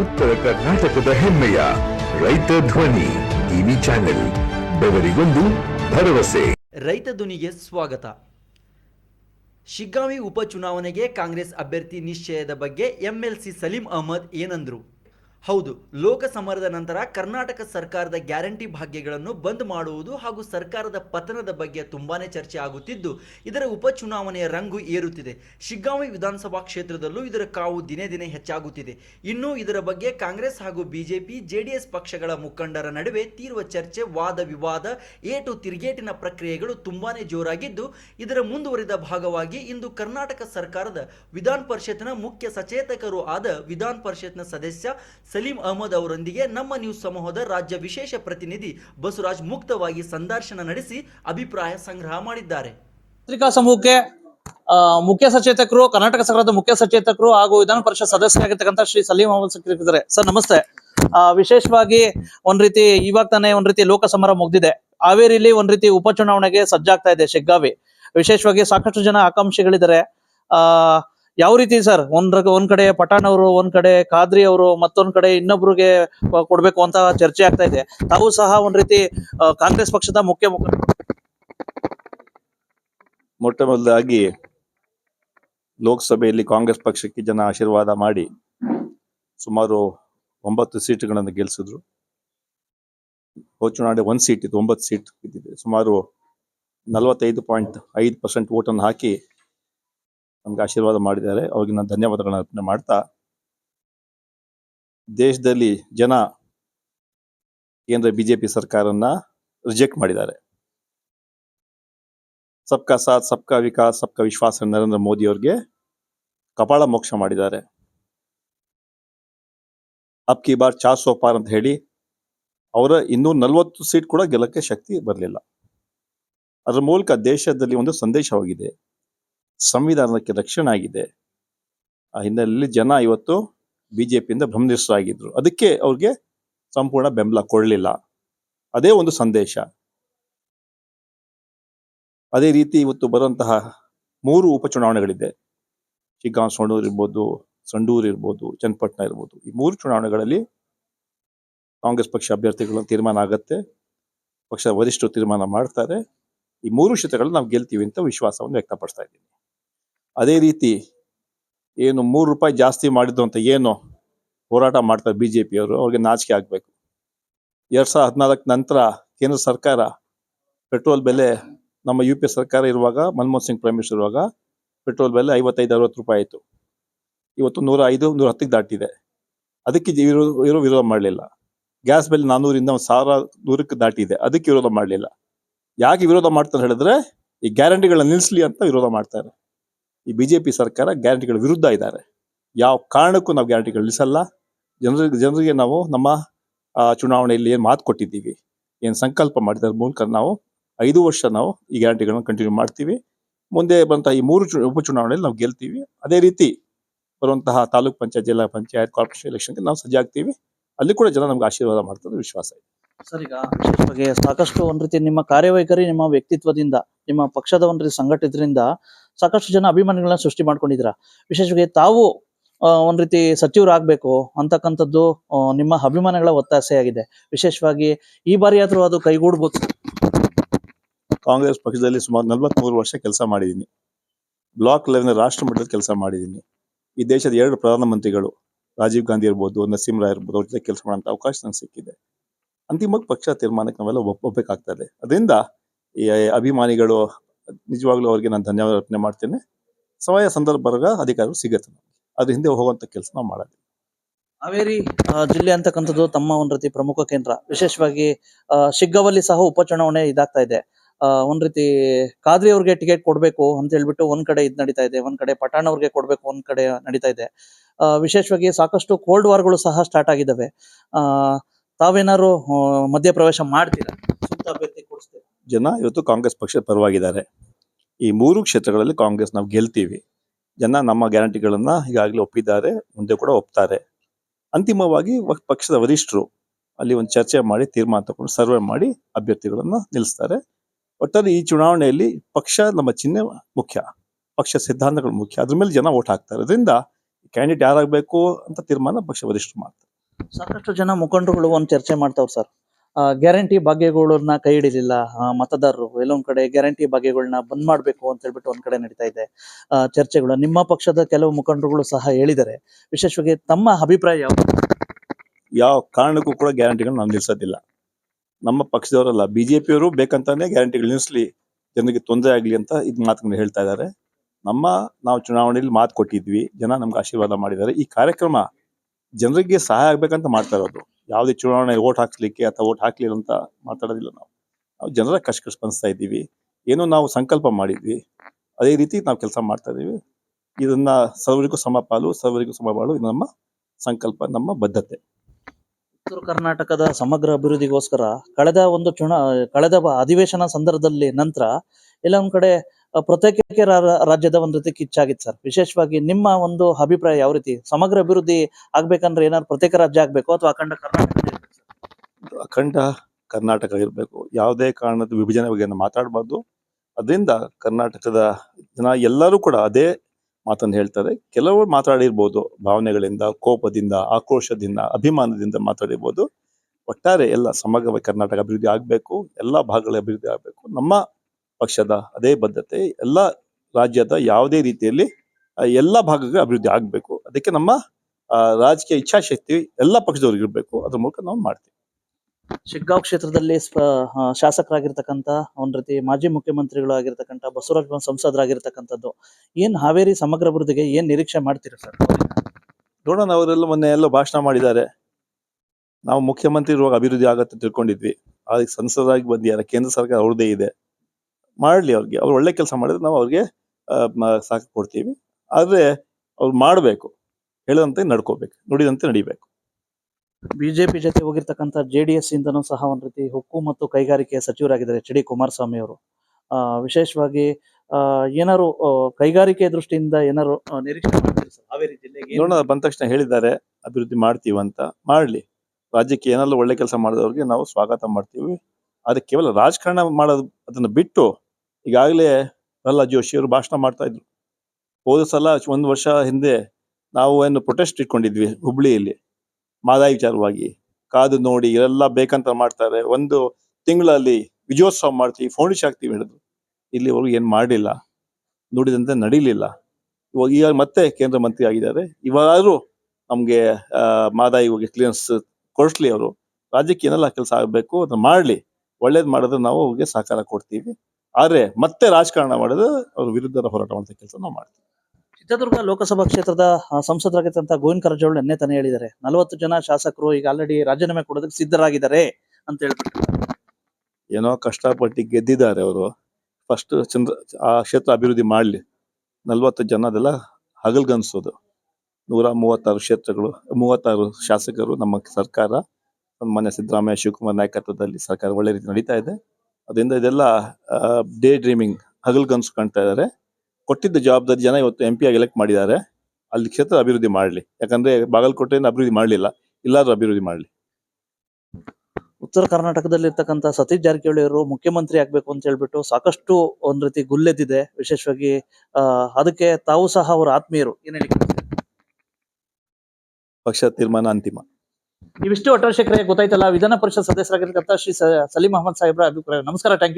ಉತ್ತರ ಕರ್ನಾಟಕದ ಹೆಮ್ಮೆಯ ರೈತ ಧ್ವನಿ ಟಿವಿ ಚಾನೆಲ್, ಬೆವರಿಗೊಂದು ಭರವಸೆ. ರೈತ ಧ್ವನಿಗೆ ಸ್ವಾಗತ. ಶಿಗ್ಗಾಂವಿ ಉಪಚುನಾವಣೆಗೆ ಕಾಂಗ್ರೆಸ್ ಅಭ್ಯರ್ಥಿ ನಿಶ್ಚಯದ ಬಗ್ಗೆ ಎಂಎಲ್ಸಿ ಸಲೀಂ ಅಹಮದ್ ಏನಂದ್ರು? ಹೌದು, ಲೋಕ ಸಮರದ ನಂತರ ಕರ್ನಾಟಕ ಸರ್ಕಾರದ ಗ್ಯಾರಂಟಿ ಭಾಗ್ಯಗಳನ್ನು ಬಂದ್ ಮಾಡುವುದು ಹಾಗೂ ಸರ್ಕಾರದ ಪತನದ ಬಗ್ಗೆ ತುಂಬಾನೇ ಚರ್ಚೆ ಆಗುತ್ತಿದ್ದು, ಇದರ ಉಪಚುನಾವಣೆಯ ರಂಗು ಏರುತ್ತಿದೆ. ಶಿಗ್ಗಾಂವಿ ವಿಧಾನಸಭಾ ಕ್ಷೇತ್ರದಲ್ಲೂ ಇದರ ಕಾವು ದಿನೇ ದಿನೇ ಹೆಚ್ಚಾಗುತ್ತಿದೆ. ಇನ್ನು ಇದರ ಬಗ್ಗೆ ಕಾಂಗ್ರೆಸ್ ಹಾಗೂ ಬಿಜೆಪಿ, ಜೆಡಿಎಸ್ ಪಕ್ಷಗಳ ಮುಖಂಡರ ನಡುವೆ ತೀವ್ರ ಚರ್ಚೆ, ವಾದ ವಿವಾದ, ಏಟು ತಿರುಗೇಟಿನ ಪ್ರಕ್ರಿಯೆಗಳು ತುಂಬಾನೇ ಜೋರಾಗಿದ್ದು, ಇದರ ಮುಂದುವರಿದ ಭಾಗವಾಗಿ ಇಂದು ಕರ್ನಾಟಕ ಸರ್ಕಾರದ ವಿಧಾನ ಪರಿಷತ್ನ ಮುಖ್ಯ ಸಚೇತಕರು ಆದ ವಿಧಾನ ಪರಿಷತ್ನ ಸದಸ್ಯ ಸಲೀಂ ಅಹಮದ್ ಅವರೊಂದಿಗೆ ನಮ್ಮ ನ್ಯೂಸ್ ಸಮೂಹದ ರಾಜ್ಯ ವಿಶೇಷ ಪ್ರತಿನಿಧಿ ಬಸವರಾಜ್ ಮುಕ್ತವಾಗಿ ಸಂದರ್ಶನ ನಡೆಸಿ ಅಭಿಪ್ರಾಯ ಸಂಗ್ರಹ ಮಾಡಿದ್ದಾರೆ. ಪತ್ರಿಕಾ ಸಮೂಹಕ್ಕೆ ಮುಖ್ಯ ಸಚೇತಕರು, ಕರ್ನಾಟಕ ಸರ್ಕಾರದ ಮುಖ್ಯ ಸಚೇತಕರು ಹಾಗೂ ವಿಧಾನ ಪರಿಷತ್ ಸದಸ್ಯರಾಗಿರ್ತಕ್ಕಂಥ ಶ್ರೀ ಸಲೀಂ ಅಹಮದ್ ಸಿಕ್ಕಿದ್ದಾರೆ ಸರ್, ನಮಸ್ತೆ. ವಿಶೇಷವಾಗಿ ಒಂದ್ ರೀತಿ ಇವಾಗ ತಾನೇ ಒಂದ್ ರೀತಿ ಲೋಕಸಮರ ಮುಗ್ದಿದೆ. ಹಾವೇರಿಲಿ ಒಂದ್ ರೀತಿ ಉಪಚುನಾವಣೆಗೆ ಸಜ್ಜಾಗ್ತಾ ಇದೆ ಶಿಗ್ಗಾವಿ. ವಿಶೇಷವಾಗಿ ಸಾಕಷ್ಟು ಜನ ಆಕಾಂಕ್ಷಿಗಳಿದ್ದಾರೆ. ಆ ಯಾವ ರೀತಿ ಸರ್? ಒಂದ್ ಒಂದ್ ಕಡೆ ಪಠಾಣ್ ಅವರು, ಒಂದ್ ಕಡೆ ಖಾದ್ರಿ ಅವರು, ಮತ್ತೊಂದ್ ಕಡೆ ಇನ್ನೊಬ್ರಿಗೆ ಕೊಡ್ಬೇಕು ಅಂತ ಚರ್ಚೆ ಆಗ್ತಾ ಇದೆ. ತಾವು ಸಹ ಒಂದ್ ರೀತಿ ಕಾಂಗ್ರೆಸ್ ಪಕ್ಷದ ಮುಖ್ಯ ಮುಖ ಮೊಟ್ಟ ಮೊದಲಾಗಿ ಲೋಕಸಭೆಯಲ್ಲಿ ಕಾಂಗ್ರೆಸ್ ಪಕ್ಷಕ್ಕೆ ಜನ ಆಶೀರ್ವಾದ ಮಾಡಿ ಸುಮಾರು ಒಂಬತ್ತು ಸೀಟುಗಳನ್ನು ಗೆಲ್ಲಿಸಿದ್ರು ಚುನಾವಣೆ ಒಂದ್ ಸೀಟ್ ಇತ್ತು, ಒಂಬತ್ತು ಸೀಟ್ ಇದ್ದಿದೆ ಸುಮಾರು ನಲವತ್ತೈದು ಪಾಯಿಂಟ್ ಐದು ಪರ್ಸೆಂಟ್ ಓಟನ್ನು ಹಾಕಿ ನಮ್ಗೆ ಆಶೀರ್ವಾದ ಮಾಡಿದ್ದಾರೆ. ಅವ್ರಿಗೆ ನಾನು ಧನ್ಯವಾದಗಳನ್ನ ಅರ್ಪಣೆ ಮಾಡ್ತಾ, ದೇಶದಲ್ಲಿ ಜನ ಕೇಂದ್ರ ಬಿಜೆಪಿ ಸರ್ಕಾರನ್ನ ರಿಜೆಕ್ಟ್ ಮಾಡಿದ್ದಾರೆ. ಸಬ್ಕಾ ಸಾಥ್, ಸಬ್ಕಾ ವಿಕಾಸ್, ಸಬ್ಕಾ ವಿಶ್ವಾಸ ನರೇಂದ್ರ ಮೋದಿ ಅವ್ರಿಗೆ ಕಪಾಳ ಮೋಕ್ಷ ಮಾಡಿದ್ದಾರೆ. ಅಪ್ ಕಿ ಬಾರ್ ಚಾರ್ ಸೋ ಪಾರ್ ಅಂತ ಹೇಳಿ ಅವರ ಇನ್ನೂ ನಲವತ್ತು ಸೀಟ್ ಕೂಡ ಗೆಲ್ಲಕ್ಕೆ ಶಕ್ತಿ ಬರಲಿಲ್ಲ. ಅದರ ಮೂಲಕ ದೇಶದಲ್ಲಿ ಒಂದು ಸಂದೇಶವಾಗಿದೆ. ಸಂವಿಧಾನಕ್ಕೆ ರಕ್ಷಣೆ ಆಗಿದೆ ಆ ಹಿನ್ನೆಲೆಯಲ್ಲಿ ಜನ ಇವತ್ತು ಬಿಜೆಪಿಯಿಂದ ಭ್ರಮನಿಷ್ಠರಾಗಿದ್ರು ಅದಕ್ಕೆ ಅವ್ರಿಗೆ ಸಂಪೂರ್ಣ ಬೆಂಬಲ ಕೊಡಲಿಲ್ಲ. ಅದೇ ಒಂದು ಸಂದೇಶ. ಅದೇ ರೀತಿ ಇವತ್ತು ಬರುವಂತಹ ಮೂರು ಉಪಚುನಾವಣೆಗಳಿದೆ. ಶಿಗ್ಗಾಂವ್ ಸೋಣೂರ್ ಇರ್ಬೋದು, ಸಂಡೂರು ಇರ್ಬೋದು, ಚನ್ನಪಟ್ಟಣ ಇರ್ಬೋದು. ಈ ಮೂರು ಚುನಾವಣೆಗಳಲ್ಲಿ ಕಾಂಗ್ರೆಸ್ ಪಕ್ಷ ಅಭ್ಯರ್ಥಿಗಳನ್ನು ತೀರ್ಮಾನ ಆಗತ್ತೆ. ಪಕ್ಷದ ವರಿಷ್ಠರು ತೀರ್ಮಾನ ಮಾಡ್ತಾರೆ. ಈ ಮೂರು ಕ್ಷೇತ್ರಗಳಲ್ಲಿ ನಾವು ಗೆಲ್ತೀವಿ ಅಂತ ವಿಶ್ವಾಸವನ್ನು ವ್ಯಕ್ತಪಡಿಸ್ತಾ ಇದ್ದೀನಿ. ಅದೇ ರೀತಿ ಏನು ಮೂರು ರೂಪಾಯಿ ಜಾಸ್ತಿ ಮಾಡಿದ್ದು ಅಂತ ಏನು ಹೋರಾಟ ಮಾಡ್ತಾರೆ ಬಿಜೆಪಿಯವರು ಅವ್ರಿಗೆ ನಾಚಿಕೆ ಆಗಬೇಕು. ಎರಡು ಸಾವಿರದ ಹದಿನಾಲ್ಕು ನಂತರ ಕೇಂದ್ರ ಸರ್ಕಾರ ಪೆಟ್ರೋಲ್ ಬೆಲೆ ನಮ್ಮ ಯು ಪಿ ಸರ್ಕಾರ ಇರುವಾಗ ಮನಮೋಹನ್ ಸಿಂಗ್ ಪ್ರೈಮ್ ಮಿನಿಸ್ಟರ್ ಇರುವಾಗ ಪೆಟ್ರೋಲ್ ಬೆಲೆ ಐವತ್ತೈದು, ಅರವತ್ತು ರೂಪಾಯಿ ಆಯಿತು. ಇವತ್ತು ನೂರ ಐದು, ನೂರ ಹತ್ತಿಗೆ ದಾಟಿದೆ. ಅದಕ್ಕೆ ಇವರು ಇರೋ ವಿರೋಧ ಮಾಡಲಿಲ್ಲ. ಗ್ಯಾಸ್ ಬೆಲೆ ನಾನ್ನೂರಿಂದ ಒಂದು ಸಾವಿರ ನೂರಕ್ಕೆ ದಾಟಿದೆ. ಅದಕ್ಕೆ ವಿರೋಧ ಮಾಡಲಿಲ್ಲ. ಯಾಕೆ ವಿರೋಧ ಮಾಡ್ತಾರೆ ಹೇಳಿದ್ರೆ ಈ ಗ್ಯಾರಂಟಿಗಳನ್ನ ನಿಲ್ಲಿಸಲಿ ಅಂತ ವಿರೋಧ ಮಾಡ್ತಾರೆ. ಈ ಬಿಜೆಪಿ ಸರ್ಕಾರ ಗ್ಯಾರಂಟಿಗಳ ವಿರುದ್ಧ ಇದ್ದಾರೆ. ಯಾವ ಕಾರಣಕ್ಕೂ ನಾವು ಗ್ಯಾರಂಟಿಗಳು ನಿಲ್ಲಿಸಲ್ಲ. ಜನರಿಗೆ ಜನರಿಗೆ ನಾವು ನಮ್ಮ ಚುನಾವಣೆಯಲ್ಲಿ ಏನು ಮಾತು ಕೊಟ್ಟಿದ್ದೀವಿ, ಏನು ಸಂಕಲ್ಪ ಮಾಡಿದ್ರ ಮೂಲಕ ನಾವು ಐದು ವರ್ಷ ನಾವು ಈ ಗ್ಯಾರಂಟಿಗಳನ್ನು ಕಂಟಿನ್ಯೂ ಮಾಡ್ತೀವಿ. ಮುಂದೆ ಬಂತಹ ಈ ಮೂರು ಚು- ಉಪಚುನಾವಣೆಯಲ್ಲಿ ನಾವು ಗೆಲ್ತೀವಿ. ಅದೇ ರೀತಿ ಬರುವಂತಹ ತಾಲೂಕ್ ಪಂಚಾಯತ್, ಜಿಲ್ಲಾ ಪಂಚಾಯತ್ ಕಾರ್ಪೊರೇಷನ್ ಎಲೆಕ್ಷನ್ಗೆ ನಾವು ಸಜ್ಜಾಗ್ತೀವಿ. ಅಲ್ಲಿ ಕೂಡ ಜನ ನಮ್ಗೆ ಆಶೀರ್ವಾದ ಮಾಡ್ತಾರೆ, ವಿಶ್ವಾಸ ಇದೆ. ಸರ್ ಈಗ ಸಾಕಷ್ಟು ಒಂದ್ ರೀತಿ ನಿಮ್ಮ ಕಾರ್ಯವೈಖರಿ ನಿಮ್ಮ ವ್ಯಕ್ತಿತ್ವದಿಂದ, ನಿಮ್ಮ ಪಕ್ಷದ ಒಂದ್ ರೀತಿ ಸಂಘಟಿತರಿಂದ ಸಾಕಷ್ಟು ಜನ ಅಭಿಮಾನಿಗಳನ್ನ ಸೃಷ್ಟಿ ಮಾಡ್ಕೊಂಡಿದ್ರ ವಿಶೇಷವಾಗಿ ತಾವು ಒಂದ್ ರೀತಿ ಸಚಿವರಾಗ್ಬೇಕು ಅಂತಕ್ಕಂಥದ್ದು ನಿಮ್ಮ ಅಭಿಮಾನಿಗಳ ಒತ್ತಾಸೆಯಾಗಿದೆ ವಿಶೇಷವಾಗಿ ಈ ಬಾರಿ ಆದ್ರೂ ಅದು ಕೈಗೂಡ್ಬೋದು. ಕಾಂಗ್ರೆಸ್ ಪಕ್ಷದಲ್ಲಿ ಸುಮಾರು ನಲವತ್ಮೂರು ವರ್ಷ ಕೆಲಸ ಮಾಡಿದ್ದೀನಿ. ಬ್ಲಾಕ್ ಲೆವೆಲ್ ರಾಷ್ಟ್ರ ಮಟ್ಟದಲ್ಲಿ ಕೆಲಸ ಮಾಡಿದ್ದೀನಿ. ಈ ದೇಶದ ಎರಡು ಪ್ರಧಾನಮಂತ್ರಿಗಳು, ರಾಜೀವ್ ಗಾಂಧಿ ಇರ್ಬೋದು ರಾಯ್ ಇರ್ಬೋದು, ಅವ್ರ ಜೊತೆ ಕೆಲಸ ಮಾಡೋಂಥ ಅವಕಾಶ ನಂಗೆ ಸಿಕ್ಕಿದೆ. ಅಂತಿಮವಾಗಿ ಪಕ್ಷ ತೀರ್ಮಾನಕ್ಕೆ ನಾವೆಲ್ಲ ಒಪ್- ಇದೆ. ಅದರಿಂದ ಈ ಅಭಿಮಾನಿಗಳು, ನಿಜವಾಗ್ಲೂ ಅವ್ರಿಗೆ ನಾನು ಧನ್ಯವಾದ ಅರ್ಪಣೆ ಮಾಡ್ತೇನೆ. ಸಮಯ ಸಂದರ್ಭ ಅಧಿಕಾರಿಗಳು ಸಿಗುತ್ತೆ ಅದ್ರ ಹಿಂದೆ ಹೋಗುವಂತ ಕೆಲಸ ನಾವು ಮಾಡೋದು ಹಾವೇರಿ ಜಿಲ್ಲೆ ಅಂತಕ್ಕಂಥದ್ದು ತಮ್ಮ ಒಂದ್ ರೀತಿ ಪ್ರಮುಖ ಕೇಂದ್ರ. ವಿಶೇಷವಾಗಿ ಶಿಗ್ಗವಲ್ಲಿ ಸಹ ಉಪಚುನಾವಣೆ ಇದಾಗ್ತಾ ಇದೆ. ಒಂದ್ ರೀತಿ ಖಾದ್ರಿ ಅವ್ರಿಗೆ ಟಿಕೆಟ್ ಕೊಡ್ಬೇಕು ಅಂತ ಹೇಳ್ಬಿಟ್ಟು ಒಂದ್ ಕಡೆ ಇದ್ ನಡೀತಾ ಇದೆ. ಒಂದ್ ಕಡೆ ಪಟಾಣ ಅವ್ರಿಗೆ ಕೊಡ್ಬೇಕು, ಒಂದ್ ಕಡೆ ನಡೀತಾ ಇದೆ. ವಿಶೇಷವಾಗಿ ಸಾಕಷ್ಟು ಕೋಲ್ಡ್ ವಾರ್ಗಳು ಸಹ ಸ್ಟಾರ್ಟ್ ಆಗಿದ್ದಾವೆ. ತಾವೇನಾದ್ರು ಮಧ್ಯಪ್ರವೇಶ ಮಾಡ್ತೀರಾ? ಸೂಕ್ತ ಅಭ್ಯರ್ಥಿ ಕೊಡಿಸ್ತೀರಾ? ಜನ ಇವತ್ತು ಕಾಂಗ್ರೆಸ್ ಪಕ್ಷದ ಪರವಾಗಿದ್ದಾರೆ. ಈ ಮೂರು ಕ್ಷೇತ್ರಗಳಲ್ಲಿ ಕಾಂಗ್ರೆಸ್ ನಾವು ಗೆಲ್ತೀವಿ. ಜನ ನಮ್ಮ ಗ್ಯಾರಂಟಿಗಳನ್ನ ಈಗಾಗಲೇ ಒಪ್ಪಿದ್ದಾರೆ, ಮುಂದೆ ಕೂಡ ಒಪ್ತಾರೆ. ಅಂತಿಮವಾಗಿ ಪಕ್ಷದ ವರಿಷ್ಠರು ಅಲ್ಲಿ ಒಂದು ಚರ್ಚೆ ಮಾಡಿ, ತೀರ್ಮಾನ ತಗೊಂಡು ಸರ್ವೆ ಮಾಡಿ ಅಭ್ಯರ್ಥಿಗಳನ್ನ ನಿಲ್ಲಿಸ್ತಾರೆ. ಒಟ್ಟಾರೆ ಈ ಚುನಾವಣೆಯಲ್ಲಿ ಪಕ್ಷ ನಮ್ಮ ಚಿಹ್ನೆ ಮುಖ್ಯ. ಪಕ್ಷ ಸಿದ್ಧಾಂತಗಳು ಮುಖ್ಯ. ಅದ್ರ ಮೇಲೆ ಜನ ಓಟ್ ಹಾಕ್ತಾರೆ. ಅದರಿಂದ ಕ್ಯಾಂಡಿಡೇಟ್ ಯಾರಾಗಬೇಕು ಅಂತ ತೀರ್ಮಾನ ಪಕ್ಷ ವರಿಷ್ಠರು ಮಾಡ್ತಾರೆ. ಸಾಕಷ್ಟು ಜನ ಮುಖಂಡರುಗಳು ಒಂದು ಚರ್ಚೆ ಮಾಡ್ತಾವ್ರು ಸರ್. ಗ್ಯಾರಂಟಿ ಭಾಗ್ಯಗಳನ್ನ ಕೈ ಹಿಡಿಲಿಲ್ಲ. ಮತದಾರರು ಎಲ್ಲೊಂದ್ ಕಡೆ ಗ್ಯಾರಂಟಿ ಭಾಗ್ಯಗಳನ್ನ ಬಂದ್ ಮಾಡ್ಬೇಕು ಅಂತ ಹೇಳ್ಬಿಟ್ಟು ಒಂದ್ ಕಡೆ ನಡೀತಾ ಇದೆ. ಚರ್ಚೆಗಳು. ನಿಮ್ಮ ಪಕ್ಷದ ಕೆಲವು ಮುಖಂಡರುಗಳು ಸಹ ಹೇಳಿದ್ದಾರೆ. ವಿಶೇಷವಾಗಿ ತಮ್ಮ ಅಭಿಪ್ರಾಯ ಯಾವುದು? ಯಾವ ಕಾರಣಕ್ಕೂ ಕೂಡ ಗ್ಯಾರಂಟಿಗಳನ್ನ ನಾನು ನಿಲ್ಸೋದಿಲ್ಲ ನಮ್ಮ ಪಕ್ಷದವರಲ್ಲ. ಬಿಜೆಪಿಯವರು ಬೇಕಂತಾನೆ ಗ್ಯಾರಂಟಿಗಳು ನಿಲ್ಲಿಸ್ಲಿ. ಜನರಿಗೆ ತೊಂದರೆ ಆಗಲಿ ಅಂತ ಇದು ಮಾತುಗಳನ್ನ ಹೇಳ್ತಾ ಇದ್ದಾರೆ. ನಮ್ಮ, ನಾವು ಚುನಾವಣೆಯಲ್ಲಿ ಮಾತು ಕೊಟ್ಟಿದ್ವಿ. ಜನ ನಮ್ಗೆ ಆಶೀರ್ವಾದ ಮಾಡಿದ್ದಾರೆ. ಈ ಕಾರ್ಯಕ್ರಮ ಜನರಿಗೆ ಸಹಾಯ ಆಗ್ಬೇಕಂತ ಮಾಡ್ತಾ ಇರೋದು. ಯಾವುದೇ ಚುನಾವಣೆ ಓಟ್ ಹಾಕ್ಸ್ಲಿಕ್ಕೆ ಅಥವಾ ಓಟ್ ಹಾಕ್ಲಿಲ್ಲ ಅಂತ ಮಾತಾಡೋದಿಲ್ಲ ನಾವು. ನಾವು ಜನರ ಕಷ್ಟ ಸ್ಪಂದಿಸ್ತಾ ಇದ್ದೀವಿ. ಏನೋ ನಾವು ಸಂಕಲ್ಪ ಮಾಡಿದ್ವಿ. ಅದೇ ರೀತಿ ನಾವು ಕೆಲಸ ಮಾಡ್ತಾ ಇದ್ದೀವಿ. ಇದನ್ನ ಸರ್ವರಿಗೂ ಸಮಪಾಲು ಸರ್ವರಿಗೂ ಸಮಪಾಲು ಇದು ನಮ್ಮ ಸಂಕಲ್ಪ, ನಮ್ಮ ಬದ್ಧತೆ. ಉತ್ತರ ಕರ್ನಾಟಕದ ಸಮಗ್ರ ಅಭಿವೃದ್ಧಿಗೋಸ್ಕರ ಕಳೆದ ಒಂದು ಚುನಾ, ಕಳೆದ ಅಧಿವೇಶನ ಸಂದರ್ಭದಲ್ಲಿ ನಂತರ ಎಲ್ಲ ಒಂದ್ ಕಡೆ ಪ್ರತ್ಯೇಕ ರಾಜ್ಯದ ಒಂದ್ ರೀತಿ ಕಿಚ್ಚಾಗಿತ್ತು ಸರ್. ವಿಶೇಷವಾಗಿ ನಿಮ್ಮ ಒಂದು ಅಭಿಪ್ರಾಯ ಯಾವ ರೀತಿ? ಸಮಗ್ರ ಅಭಿವೃದ್ಧಿ ಆಗ್ಬೇಕಂದ್ರೆ ಏನಾದ್ರು ಪ್ರತ್ಯೇಕ ರಾಜ್ಯ ಆಗ್ಬೇಕು ಅಥವಾ ಅಖಂಡ ಕರ್ನಾಟಕ? ಅಖಂಡ ಕರ್ನಾಟಕ ಇರಬೇಕು. ಯಾವುದೇ ಕಾರಣದ ವಿಭಜನೆ ಬಗ್ಗೆ ಮಾತಾಡಬಾರ್ದು. ಅದರಿಂದ ಕರ್ನಾಟಕದ ಜನ ಎಲ್ಲರೂ ಕೂಡ ಅದೇ ಮಾತನ್ನು ಹೇಳ್ತಾರೆ. ಕೆಲವರು ಮಾತಾಡಿರ್ಬೋದು ಭಾವನೆಗಳಿಂದ, ಕೋಪದಿಂದ, ಆಕ್ರೋಶದಿಂದ, ಅಭಿಮಾನದಿಂದ ಮಾತಾಡಿರ್ಬೋದು. ಒಟ್ಟಾರೆ ಎಲ್ಲ ಸಮಗ್ರವಾಗಿ ಕರ್ನಾಟಕ ಅಭಿವೃದ್ಧಿ ಆಗಬೇಕು. ಎಲ್ಲ ಭಾಗಗಳ ಅಭಿವೃದ್ಧಿ ಆಗಬೇಕು. ನಮ್ಮ ಪಕ್ಷದ ಅದೇ ಬದ್ಧತೆ ಎಲ್ಲ ರಾಜ್ಯದ ಯಾವುದೇ ರೀತಿಯಲ್ಲಿ ಎಲ್ಲ ಭಾಗಗಳ ಅಭಿವೃದ್ಧಿ ಆಗಬೇಕು. ಅದಕ್ಕೆ ನಮ್ಮ ರಾಜಕೀಯ ಇಚ್ಛಾಶಕ್ತಿ ಎಲ್ಲ ಪಕ್ಷದವ್ರಿಗೆ ಇರಬೇಕು. ಅದ್ರ ಮೂಲಕ ನಾವು ಮಾಡ್ತೀವಿ. ಶಿಗ್ಗಾವ್ ಕ್ಷೇತ್ರದಲ್ಲಿ ಶಾಸಕರಾಗಿರ್ತಕ್ಕಂಥ ಒಂದ್ ರೀತಿ ಮಾಜಿ ಮುಖ್ಯಮಂತ್ರಿಗಳು ಆಗಿರ್ತಕ್ಕಂಥ ಬಸವರಾಜ ಸಂಸದರಾಗಿರ್ತಕ್ಕಂಥದ್ದು ಏನ್ ಹಾವೇರಿ ಸಮಗ್ರ ಅಭಿವೃದ್ಧಿಗೆ ಏನ್ ನಿರೀಕ್ಷೆ ಮಾಡ್ತೀರಾ ಸರ್? ನೋಡೋಣ ಅವರೆಲ್ಲ ಮೊನ್ನೆ ಎಲ್ಲ ಭಾಷಣ ಮಾಡಿದ್ದಾರೆ. ನಾವು ಮುಖ್ಯಮಂತ್ರಿ ಇರುವಾಗ ಅಭಿವೃದ್ಧಿ ಆಗತ್ತೆ ತಿಳ್ಕೊಂಡಿದ್ವಿ. ಅದಕ್ಕೆ ಸಂಸದರಾಗಿ ಬಂದಿದ್ದಾರೆ. ಕೇಂದ್ರ ಸರ್ಕಾರ ಅವ್ರದೇ ಇದೆ. ಮಾಡ್ಲಿ ಅವ್ರಿಗೆ. ಅವ್ರು ಒಳ್ಳೆ ಕೆಲಸ ಮಾಡಿದ್ರೆ ನಾವು ಅವ್ರಿಗೆ ಸಾಕು ಕೊಡ್ತೀವಿ. ಆದರೆ ಅವ್ರು ಮಾಡಬೇಕು. ಹೇಳಿದಂತೆ ನಡ್ಕೋಬೇಕು. ನುಡಿದಂತೆ ನಡಿಬೇಕು. ಬಿಜೆಪಿ ಜೊತೆ ಹೋಗಿರ್ತಕ್ಕಂಥ ಜೆ ಡಿ ಎಸ್ ಇಂದನೂ ಸಹ ಒಂದು ರೀತಿ ಹುಕ್ಕು ಮತ್ತು ಕೈಗಾರಿಕೆ ಸಚಿವರಾಗಿದ್ದಾರೆ ಎಚ್ ಡಿ ಕುಮಾರಸ್ವಾಮಿ ಅವರು. ಆ ವಿಶೇಷವಾಗಿ ಏನಾರು ಕೈಗಾರಿಕೆ ದೃಷ್ಟಿಯಿಂದ ಏನಾರು ನಿರೀಕ್ಷೆ ಹಾವೇರಿ ಜಿಲ್ಲೆಗೆ ನೋಡೋಣ ಬಂದ ತಕ್ಷಣ ಹೇಳಿದ್ದಾರೆ ಅಭಿವೃದ್ಧಿ ಮಾಡ್ತೀವಿ ಅಂತ. ಮಾಡ್ಲಿ. ರಾಜ್ಯಕ್ಕೆ ಏನಾದ್ರು ಒಳ್ಳೆ ಕೆಲಸ ಮಾಡಿದವ್ರಿಗೆ ನಾವು ಸ್ವಾಗತ ಮಾಡ್ತೀವಿ. ಆದರೆ ಕೇವಲ ರಾಜಕಾರಣ ಮಾಡೋದು ಅದನ್ನ ಬಿಟ್ಟು ಈಗಾಗಲೇ ಪ್ರಹ್ಲಾದ್ ಜೋಶಿ ಅವರು ಭಾಷಣ ಮಾಡ್ತಾ ಇದ್ರು. ಹೋದ ಸಲ ಒಂದು ವರ್ಷ ಹಿಂದೆ ನಾವು ಏನು ಪ್ರೊಟೆಸ್ಟ್ ಇಟ್ಕೊಂಡಿದ್ವಿ ಹುಬ್ಳಿಯಲ್ಲಿ, ಮಾದಾಯಿ ವಿಚಾರವಾಗಿ. ಕಾದು ನೋಡಿ ಇವೆಲ್ಲ ಬೇಕಂತ ಮಾಡ್ತಾರೆ. ಒಂದು ತಿಂಗಳಲ್ಲಿ ವಿಜಯೋತ್ಸವ ಮಾಡ್ತೀವಿ ಫೌಂಡೇಶ್ ಹಾಕ್ತೀವಿ ಹೇಳಿದ್ರು. ಇಲ್ಲಿವರೆಗೂ ಏನು ಮಾಡಲಿಲ್ಲ ನುಡಿದಂತೆ ನಡೀಲಿಲ್ಲ. ಇವಾಗ ಈಗ ಮತ್ತೆ ಕೇಂದ್ರ ಮಂತ್ರಿ ಆಗಿದ್ದಾರೆ. ಇವಾಗಾದರೂ ನಮಗೆ ಮಾದಾಯಿ ಹೋಗಿ ಕ್ಲಿಯರೆನ್ಸ್ ಕೊಡಿಸ್ಲಿ ಅವರು. ರಾಜ್ಯಕ್ಕೆ ಏನೆಲ್ಲ ಕೆಲಸ ಆಗಬೇಕು ಅದನ್ನ ಮಾಡ್ಲಿ. ಒಳ್ಳೇದು ಮಾಡಿದ್ರೆ ನಾವು ಅವ್ರಿಗೆ ಸಹಕಾರ ಕೊಡ್ತೀವಿ. ಆದ್ರೆ ಮತ್ತೆ ರಾಜಕಾರಣ ಮಾಡಿದ್ರೆ ಅವ್ರ ವಿರುದ್ಧ ಹೋರಾಟ ಮಾಡಿದ ಕೆಲಸ ನಾವು ಮಾಡ್ತೀವಿ. ಚಿತ್ರದುರ್ಗ ಲೋಕಸಭಾ ಕ್ಷೇತ್ರದ ಸಂಸದರಾಗಿದ್ದಂಥ ಗೋವಿಂದ ಕಾರಜೋಳ ನಿನ್ನೆ ತಾನೇ ಹೇಳಿದ್ದಾರೆ. ನಲವತ್ತು ಜನ ಶಾಸಕರು ಈಗ ಆಲ್ರೆಡಿ ರಾಜೀನಾಮೆ ಕೊಡೋದಕ್ಕೆ ಸಿದ್ಧರಾಗಿದ್ದಾರೆ ಅಂತ ಹೇಳ್ಬಿಟ್ಟು. ಏನೋ ಕಷ್ಟಪಟ್ಟು ಗೆದ್ದಿದ್ದಾರೆ ಅವರು. ಫಸ್ಟ್ ಚಂದ್ರ ಆ ಕ್ಷೇತ್ರ ಅಭಿವೃದ್ಧಿ ಮಾಡಲಿ. ನಲ್ವತ್ತು ಜನ ಅದೆಲ್ಲ ಹಗಲ್ಗನ್ಸೋದು. ನೂರ ಮೂವತ್ತಾರು ಕ್ಷೇತ್ರಗಳು ಮೂವತ್ತಾರು ಶಾಸಕರು ನಮ್ಮ ಸರ್ಕಾರ. ಮಾನ್ಯ ಸಿದ್ದರಾಮಯ್ಯ ಶಿವಕುಮಾರ್ ನಾಯಕತ್ವದಲ್ಲಿ ಸರ್ಕಾರ ಒಳ್ಳೆ ರೀತಿ ನಡೀತಾ ಇದೆ. ಅದರಿಂದ ಇದೆಲ್ಲ ಡೇ ಡ್ರೀಮಿಂಗ್ ಕನಸು ಕಾಣ್ತಾ ಇದ್ದಾರೆ ಕೊಟ್ಟಿದ್ದ ಜವಾಬ್ದಾರಿ ಜನ ಇವತ್ತು ಎಂ ಪಿ ಆಗಿ ಎಲೆಕ್ಟ್ ಮಾಡಿದ್ದಾರೆ. ಅಲ್ಲಿ ಕ್ಷೇತ್ರ ಅಭಿವೃದ್ಧಿ ಮಾಡಲಿ. ಯಾಕಂದ್ರೆ ಬಾಗಲಕೋಟೆಯನ್ನು ಅಭಿವೃದ್ಧಿ ಮಾಡಲಿಲ್ಲ. ಇಲ್ಲಾದ್ರೂ ಅಭಿವೃದ್ಧಿ ಮಾಡಲಿ. ಉತ್ತರ ಕರ್ನಾಟಕದಲ್ಲಿ ಇರ್ತಕ್ಕಂಥ ಸತೀಶ್ ಜಾರಕಿಹೊಳಿ ಅವರು ಮುಖ್ಯಮಂತ್ರಿ ಆಗ್ಬೇಕು ಅಂತ ಹೇಳ್ಬಿಟ್ಟು ಸಾಕಷ್ಟು ಒಂದ್ ರೀತಿ ಗುಲ್ಲೆದ್ದಿದೆ ವಿಶೇಷವಾಗಿ ಅದಕ್ಕೆ ತಾವು ಸಹ ಅವರ ಆತ್ಮೀಯರು. ಏನ್ ಹೇಳಿ ಪಕ್ಷ ತೀರ್ಮಾನ ಅಂತಿಮ. ಇವಿಷ್ಟು ಅಟಲ್ ಗೊತ್ತಾಯ್ತಲ್ಲ ವಿಧಾನ ಪರಿಷತ್ ಸದಸ್ಯರಾಗಿರ್ತಕ್ಕಂಥ ಶ್ರೀ ಸಲೀಂ ಅಹಮದ್ ಸಾಹೇಬ್ರ ಅಭಿಪ್ರಾಯ. ನಮಸ್ಕಾರ ಥ್ಯಾಂಕ್ ಯು